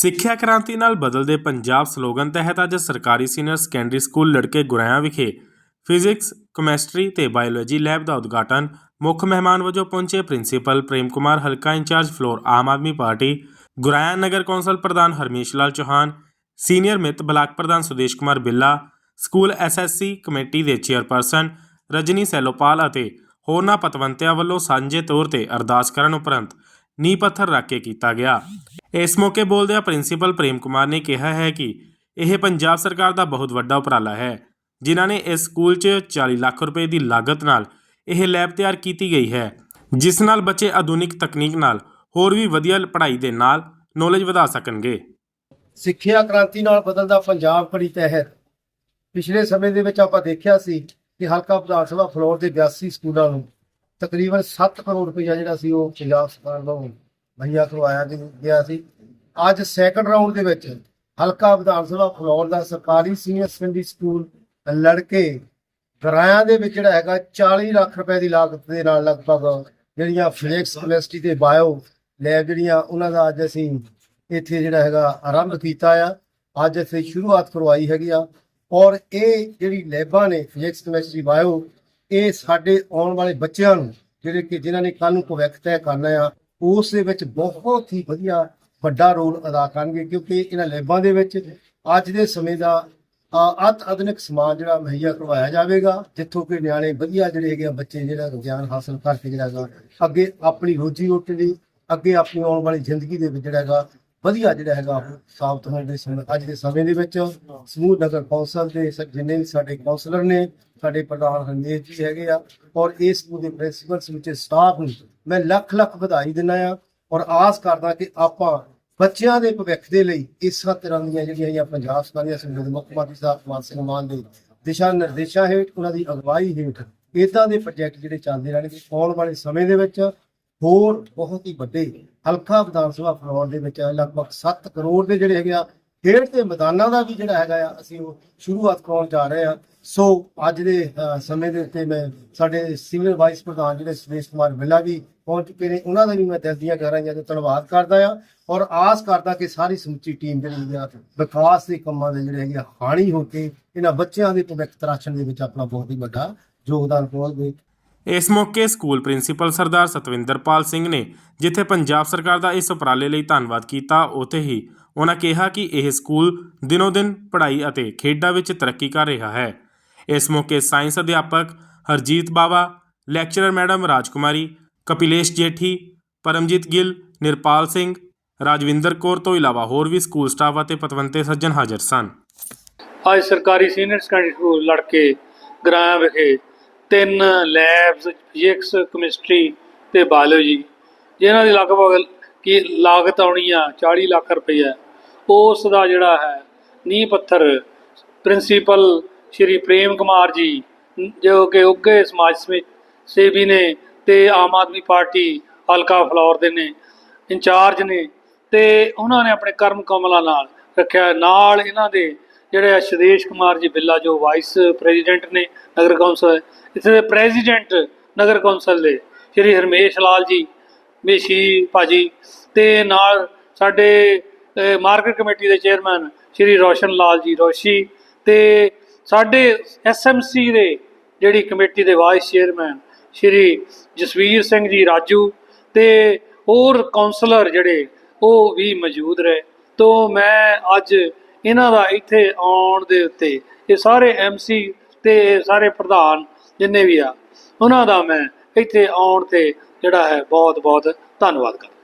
ਸਿੱਖਿਆ ਕ੍ਰਾਂਤੀ ਨਾਲ ਬਦਲਦੇ ਪੰਜਾਬ ਸਲੋਗਨ ਤਹਿਤ ਅੱਜ ਸਰਕਾਰੀ ਸੀਨੀਅਰ ਸੈਕੰਡਰੀ ਸਕੂਲ ਲੜਕੇ ਗੁਰਾਇਆ ਵਿਖੇ ਫਿਜ਼ਿਕਸ, ਕੈਮਿਸਟਰੀ ਤੇ ਬਾਇਓਲੋਜੀ ਲੈਬ ਦਾ ਉਦਘਾਟਨ ਮੁੱਖ ਮਹਿਮਾਨ ਵਜੋਂ ਪਹੁੰਚੇ ਪ੍ਰਿੰਸੀਪਲ ਪ੍ਰੇਮ ਕੁਮਾਰ, ਹਲਕਾ incharge Phillaur Aam Aadmi party, Goraya Nagar council ਪ੍ਰਧਾਨ ਹਰਮੇਸ਼ ਲਾਲ ਚੌਹਾਨ, ਸੀਨੀਅਰ ਮਿੱਤ ਬਲਾਕ ਪ੍ਰਧਾਨ Sudesh Kumar Billa, school SSC committee ਦੇ ਚੇਅਰਪਰਸਨ ਰਜਨੀ ਸੈਲੋਪਾਲ ਅਤੇ ਹੋਰਨਾਂ ਪਤਵੰਤਿਆਂ ਵੱਲੋਂ ਸਾਂਝੇ ਤੌਰ ਤੇ ਅਰਦਾਸ ਕਰਨ ਉਪਰੰਤ ਨੀਂਹ ਪੱਥਰ ਰੱਖ ਕੇ ਕੀਤਾ ਗਿਆ। ਇਸ ਮੌਕੇ ਬੋਲਦਿਆਂ ਪ੍ਰਿੰਸੀਪਲ ਪ੍ਰੇਮ ਕੁਮਾਰ ਨੇ ਕਿਹਾ ਹੈ ਕਿ ਇਹ ਪੰਜਾਬ ਸਰਕਾਰ ਦਾ ਬਹੁਤ ਵੱਡਾ ਉਪਰਾਲਾ ਹੈ, ਜਿਨ੍ਹਾਂ ਨੇ ਇਸ ਸਕੂਲ 'ਚ 40 ਲੱਖ ਰੁਪਏ ਦੀ ਲਾਗਤ ਨਾਲ ਇਹ ਲੈਬ ਤਿਆਰ ਕੀਤੀ ਗਈ ਹੈ, ਜਿਸ ਨਾਲ ਬੱਚੇ ਆਧੁਨਿਕ ਤਕਨੀਕ ਨਾਲ ਹੋਰ ਵੀ ਵਧੀਆ ਪੜ੍ਹਾਈ ਦੇ ਨਾਲ ਨੌਲੇਜ ਵਧਾ ਸਕਣਗੇ। ਸਿੱਖਿਆ ਕ੍ਰਾਂਤੀ ਨਾਲ ਬਦਲਦਾ ਪੰਜਾਬ ਕੜੀ ਤਹਿਤ। ਪਿਛਲੇ ਸਮੇਂ ਦੇ ਵਿੱਚ ਆਪਾਂ ਦੇਖਿਆ ਸੀ ਕਿ ਹਲਕਾ ਵਿਧਾਨ ਸਭਾ ਫਲੋਰ ਦੇ 82 ਸਕੂਲਾਂ ਨੂੰ ਤਕਰੀਬਨ 7 ਕਰੋੜ ਰੁਪਇਆ ਜਿਹੜਾ ਸੀ ਉਹ ਪੰਜਾਬ ਸਰਕਾਰ ਵੱਲੋਂ ਮੁਹੱਈਆ ਕਰਵਾਇਆ ਗਿਆ- ਸੀ। ਅੱਜ ਸੈਕੰਡ ਰਾਉਂਡ ਦੇ ਵਿੱਚ ਹਲਕਾ ਵਿਧਾਨ ਸਭਾ ਫਲੋਰ ਦਾ ਸਰਕਾਰੀ ਸੀਨੀਅਰ ਸੈਕੰਡਰੀ ਸਕੂਲ ਲੜਕੇ ਗਰਾਇਆਂ ਦੇ ਵਿੱਚ ਜਿਹੜਾ ਹੈਗਾ 40 ਲੱਖ ਰੁਪਏ ਦੀ ਲਾਗਤ ਦੇ ਨਾਲ ਲਗਭਗ ਜਿਹੜੀਆਂ ਫਿਜ਼ਿਕਸ ਕੈਮਿਸਟਰੀ ਤੇ ਬਾਇਓ ਲੈਬ ਜਿਹੜੀਆਂ ਉਹਨਾਂ ਦਾ ਅੱਜ ਅਸੀਂ ਇੱਥੇ ਜਿਹੜਾ ਹੈਗਾ ਆਰੰਭ ਕੀਤਾ ਆ। ਅੱਜ ਅਸੀਂ ਸ਼ੁਰੂਆਤ ਕਰਵਾਈ ਹੈਗੀ ਆ। ਔਰ ਇਹ ਜਿਹੜੀ ਲੈਬਾਂ ਨੇ ਫਿਜ਼ਿਕਸ ਕੈਮਿਸਟਰੀ ਬਾਇਓ ਇਹ ਸਾਡੇ ਆਉਣ ਵਾਲੇ ਬੱਚਿਆਂ ਨੂੰ ਜਿਹੜੇ ਕਿ ਜਿਨ੍ਹਾਂ ਨੇ ਕੱਲ੍ਹ ਨੂੰ ਭਵਿੱਖ ਤੈਅ ਕਰਨਾ ਆ ਉਸ ਦੇ ਵਿੱਚ ਬਹੁਤ ਹੀ ਵਧੀਆ ਵੱਡਾ ਰੋਲ ਅਦਾ ਕਰਨਗੇ ਕਿਉਂਕਿ ਇਹਨਾਂ ਲੈਬਾਂ ਦੇ ਵਿੱਚ ਅੱਜ ਦੇ ਸਮੇਂ ਦਾ ਅ, ਅਤ ਆਧੁਨਿਕ ਸਮਾਨ ਜਿਹੜਾ ਮੁਹੱਈਆ ਕਰਵਾਇਆ ਜਾਵੇਗਾ ਜਿੱਥੋਂ ਕਿ ਨਿਆਣੇ ਵਧੀਆ ਜਿਹੜੇ ਹੈਗੇ ਆ ਬੱਚੇ ਜਿਹੜਾ ਗਿਆਨ ਹਾਸਲ ਕਰਕੇ ਜਿਹੜਾ ਹੈਗਾ ਅੱਗੇ ਆਪਣੀ ਰੋਜੀ ਰੋਟੀ ਲਈ ਅੱਗੇ ਆਪਣੀ ਆਉਣ ਵਾਲੀ ਜ਼ਿੰਦਗੀ ਦੇ ਵਿੱਚ ਜਿਹੜਾ ਹੈਗਾ ਵਧੀਆ ਜਿਹੜਾ ਹੈਗਾ ਸਾਬਤ ਹੋਣ ਦੇ ਅੱਜ ਦੇ ਸਮੇਂ ਦੇ ਵਿੱਚ ਸਮੂਹ ਨਗਰ ਕੌਂਸਲ ਦੇ ਸ- ਜਿੰਨੇ ਵੀ ਸਾਡੇ ਕੌਂਸਲਰ ਨੇ, ਸਾਡੇ ਪ੍ਰਧਾਨ ਹਰਮੇਸ਼ ਜੀ ਹੈਗੇ ਆ ਔਰ ਇਸ ਸਕੂਲ ਦੇ ਪ੍ਰਿੰਸੀਪਲ ਸਮੁੱਚੇ ਸਟਾਫ ਨੂੰ ਮੈਂ ਲੱਖ ਲੱਖ ਵਧਾਈ ਦਿੰਦਾ ਆ ਔਰ ਆਸ ਕਰਦਾ ਕਿ ਆਪਾਂ ਬੱਚਿਆਂ ਦੇ ਭਵਿੱਖ ਦੇ ਲਈ ਇਸ ਤਰ੍ਹਾਂ ਦੀਆਂ ਜਿਹੜੀਆਂ ਹੈਗੀਆਂ ਪੰਜਾਬ ਸਰਕਾਰ ਦੀਆਂ ਸੰਬੰਧ ਮੁੱਖ ਮੰਤਰੀ ਸਾਹਿਬ ਭਗਵੰਤ ਸਿੰਘ ਮਾਨ ਦੇ ਦਿਸ਼ਾ ਨਿਰਦੇਸ਼ਾਂ ਹੇਠ, ਉਹਨਾਂ ਦੀ ਅਗਵਾਈ ਹੇਠ ਇਦਾਂ ਦੇ ਪ੍ਰੋਜੈਕਟ ਜਿਹੜੇ ਚੱਲਦੇ ਰਹਿਣਗੇ ਆਉਣ ਵਾਲੇ ਸਮੇਂ ਦੇ ਵਿੱਚ ਹੋਰ ਬਹੁਤ ਹੀ ਵੱਡੇ ਹਲਕਾ ਵਿਧਾਨ ਸਭਾ ਫਲੋਰ ਦੇ ਵਿੱਚ ਲਗਭਗ 7 ਕਰੋੜ ਦੇ ਜਿਹੜੇ ਹੈਗੇ ਆ ਖੇਡ ਦੇ ਮੈਦਾਨਾਂ ਦਾ ਵੀ ਜਿਹੜਾ ਹੈਗਾ ਆ ਅਸੀਂ ਉਹ ਸ਼ੁਰੂਆਤ ਕਰਾਉਣ ਜਾ ਰਹੇ ਆ। ਸੋ ਅੱਜ ਦੇ ਸਮੇਂ ਦੇ ਉੱਤੇ ਮੈਂ ਸਾਡੇ ਸੀਨੀਅਰ ਵਾਈਸ ਪ੍ਰਧਾਨ ਜਿਹੜੇ ਸੁਰੇਸ਼ ਕੁਮਾਰ ਬਿੱਲਾ ਵੀ ਪਹੁੰਚ ਚੁੱਕੇ ਨੇ ਉਹਨਾਂ ਦਾ ਵੀ ਮੈਂ ਦਿਲ ਦੀਆਂ ਗਹਿਰਾਈਆਂ ਤੋਂ ਧੰਨਵਾਦ ਕਰਦਾ ਆ ਔਰ ਆਸ ਕਰਦਾ ਕਿ ਸਾਰੀ ਸਮੁੱਚੀ ਟੀਮ ਜਿਹੜੀ ਆ ਵਿਕਾਸ ਦੇ ਕੰਮਾਂ ਦੇ ਜਿਹੜੇ ਹੈਗੇ ਆ, ਹਾਣੀ ਹੋ ਕੇ ਇਹਨਾਂ ਬੱਚਿਆਂ ਦੇ ਭਵਿੱਖ ਤਰਾਸ਼ਣ ਦੇ ਵਿੱਚ ਆਪਣਾ ਬਹੁਤ ਹੀ ਵੱਡਾ ਯੋਗਦਾਨ ਪਾਉਣਗੇ। ਇਸ ਮੌਕੇ ਸਕੂਲ ਪ੍ਰਿੰਸੀਪਲ ਸਰਦਾਰ ਸਤਵਿੰਦਰਪਾਲ ਸਿੰਘ ਨੇ, ਜਿੱਥੇ ਪੰਜਾਬ ਸਰਕਾਰ ਦਾ ਇਸ ਉਪਰਾਲੇ ਲਈ ਧੰਨਵਾਦ ਕੀਤਾ, ਉੱਥੇ ਹੀ ਉਹਨਾਂ ਕਿਹਾ ਕਿ ਇਹ ਸਕੂਲ ਦਿਨੋ ਦਿਨ ਪੜ੍ਹਾਈ ਅਤੇ ਖੇਡਾਂ ਵਿੱਚ ਤਰੱਕੀ ਕਰ ਰਿਹਾ ਹੈ। ਇਸ ਮੌਕੇ ਸਾਇੰਸ ਅਧਿਆਪਕ ਹਰਜੀਤ ਬਾਵਾ, ਲੈਕਚਰਰ ਮੈਡਮ ਰਾਜਕੁਮਾਰੀ, ਕਪਿਲੇਸ਼ ਜੇਠੀ, ਪਰਮਜੀਤ ਗਿੱਲ, ਨਿਰਪਾਲ ਸਿੰਘ, ਰਾਜਵਿੰਦਰ ਕੌਰ ਤੋਂ ਇਲਾਵਾ ਹੋਰ ਵੀ ਸਕੂਲ ਸਟਾਫ ਅਤੇ ਪਤਵੰਤੇ ਸੱਜਣ ਹਾਜ਼ਰ ਸਨ। ਅੱਜ ਸਰਕਾਰੀ ਸੀਨੀਅਰ ਸੈਕੰਡਰੀ ਸਕੂਲ ਲੜਕੇ ਗ੍ਰਾਂ ਵਿਖੇ ਤਿੰਨ ਲੈਬਸ ਫਿਜ਼ਿਕਸ ਕੈਮਿਸਟਰੀ ਤੇ ਬਾਇਓਲੋਜੀ ਜਿਹਨਾਂ ਦੀ ਲਗਭਗ ਕੀ ਲਾਗਤ ਆਉਣੀ ਆ 40 ਲੱਖ ਰੁਪਈਆ। ਉਸ ਦਾ ਜਿਹੜਾ ਹੈ, ਨੀਂਹ ਪੱਥਰ ਪ੍ਰਿੰਸੀਪਲ ਸ਼੍ਰੀ ਪ੍ਰੇਮ ਕੁਮਾਰ ਜੀ, ਜੋ ਕਿ ਉੱਘੇ ਸਮਾਜ ਸਮੇ- ਸੇਵੀ ਨੇ ਤੇ ਆਮ ਆਦਮੀ ਪਾਰਟੀ ਹਲਕਾ ਫਲੌਰ ਦੇ ਨੇ, ਇੰਚਾਰਜ ਨੇ ਤੇ ਉਹਨਾਂ ਨੇ ਆਪਣੇ ਕਰਮ ਕਮਲਾਂ ਨਾਲ ਰੱਖਿਆ। ਨਾਲ ਇਹਨਾਂ ਦੇ ਜਿਹੜੇ ਆ ਸ਼ਦੇਸ਼ ਕੁਮਾਰ ਜੀ ਬਿੱਲਾ, ਜੋ ਵਾਈਸ ਪ੍ਰੈਜ਼ੀਡੈਂਟ ਨੇ ਨਗਰ ਕੌਂਸਲ, ਇੱਥੇ ਦੇ ਪ੍ਰੈਜ਼ੀਡੈਂਟ ਨਗਰ ਕੌਂਸਲ ਦੇ, ਸ਼੍ਰੀ ਹਰਮੇਸ਼ ਲਾਲ ਜੀ, ਮੇਸ਼ੀ ਭਾਜੀ ਤੇ ਨਾਲ ਸਾਡੇ ਮਾਰਕੀਟ ਕਮੇਟੀ ਦੇ ਚੇਅਰਮੈਨ ਸ਼੍ਰੀ ਰੋਸ਼ਨ ਲਾਲ ਜੀ, ਰੋਸ਼ੀ ਤੇ ਸਾਡੇ ਐਸਐਮਸੀ ਦੇ ਜਿਹੜੀ ਕਮੇਟੀ ਦੇ ਵਾਈਸ ਚੇਅਰਮੈਨ ਸ਼੍ਰੀ ਜਸਵੀਰ ਸਿੰਘ ਜੀ, ਰਾਜੂ ਤੇ ਹੋਰ ਕਾਉਂਸਲਰ ਜਿਹੜੇ, ਉਹ ਵੀ ਮੌਜੂਦ ਰਹੇ। ਤੋਂ ਮੈਂ ਅੱਜ ਇਹਨਾਂ ਦਾ ਇੱਥੇ ਆਉਣ ਦੇ ਉੱਤੇ ਇਹ ਸਾਰੇ ਐਮਸੀ ਤੇ ਸਾਰੇ ਪ੍ਰਧਾਨ ਜਿੰਨੇ ਵੀ ਆ, ਉਹਨਾਂ ਦਾ ਮੈਂ ਇੱਥੇ ਆਉਣ ਤੇ ਜਿਹੜਾ ਹੈ ਬਹੁਤ ਬਹੁਤ ਧੰਨਵਾਦ ਕਰਦਾ।